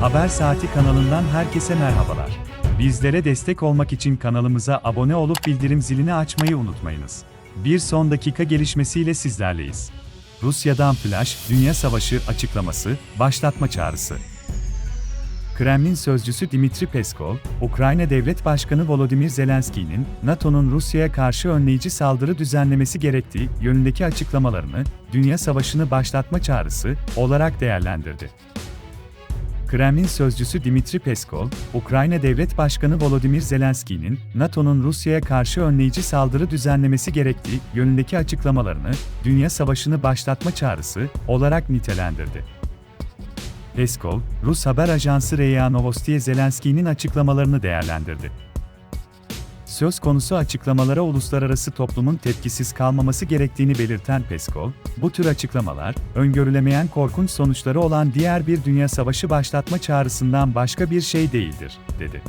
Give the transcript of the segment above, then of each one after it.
Haber Saati kanalından herkese merhabalar. Bizlere destek olmak için kanalımıza abone olup bildirim zilini açmayı unutmayınız. Bir son dakika gelişmesiyle sizlerleyiz. Rusya'dan flash, Dünya Savaşı açıklaması, başlatma çağrısı. Kremlin sözcüsü Dimitri Peskov, Ukrayna Devlet Başkanı Volodymyr Zelenski'nin NATO'nun Rusya'ya karşı önleyici saldırı düzenlemesi gerektiği yönündeki açıklamalarını Dünya Savaşı'nı başlatma çağrısı olarak değerlendirdi. Kremlin sözcüsü Dimitri Peskov, Ukrayna Devlet Başkanı Volodymyr Zelenski'nin NATO'nun Rusya'ya karşı önleyici saldırı düzenlemesi gerektiği yönündeki açıklamalarını Dünya Savaşı'nı başlatma çağrısı olarak nitelendirdi. Peskov, Rus haber ajansı RIA Novosti'ye Zelenski'nin açıklamalarını değerlendirdi. Söz konusu açıklamalara uluslararası toplumun tepkisiz kalmaması gerektiğini belirten Peskov, bu tür açıklamalar, öngörülemeyen korkunç sonuçları olan diğer bir dünya savaşı başlatma çağrısından başka bir şey değildir, dedi.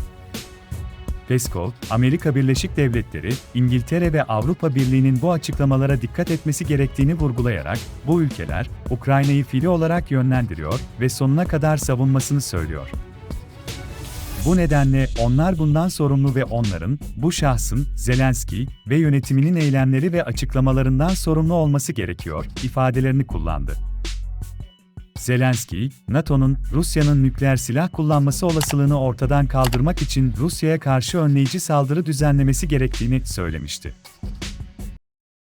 Peskov, Amerika Birleşik Devletleri, İngiltere ve Avrupa Birliği'nin bu açıklamalara dikkat etmesi gerektiğini vurgulayarak, bu ülkeler, Ukrayna'yı fili olarak yönlendiriyor ve sonuna kadar savunmasını söylüyor. Bu nedenle onlar bundan sorumlu ve onların, bu şahsın, Zelenski ve yönetiminin eylemleri ve açıklamalarından sorumlu olması gerekiyor, ifadelerini kullandı. Zelenski, NATO'nun Rusya'nın nükleer silah kullanması olasılığını ortadan kaldırmak için Rusya'ya karşı önleyici saldırı düzenlemesi gerektiğini söylemişti.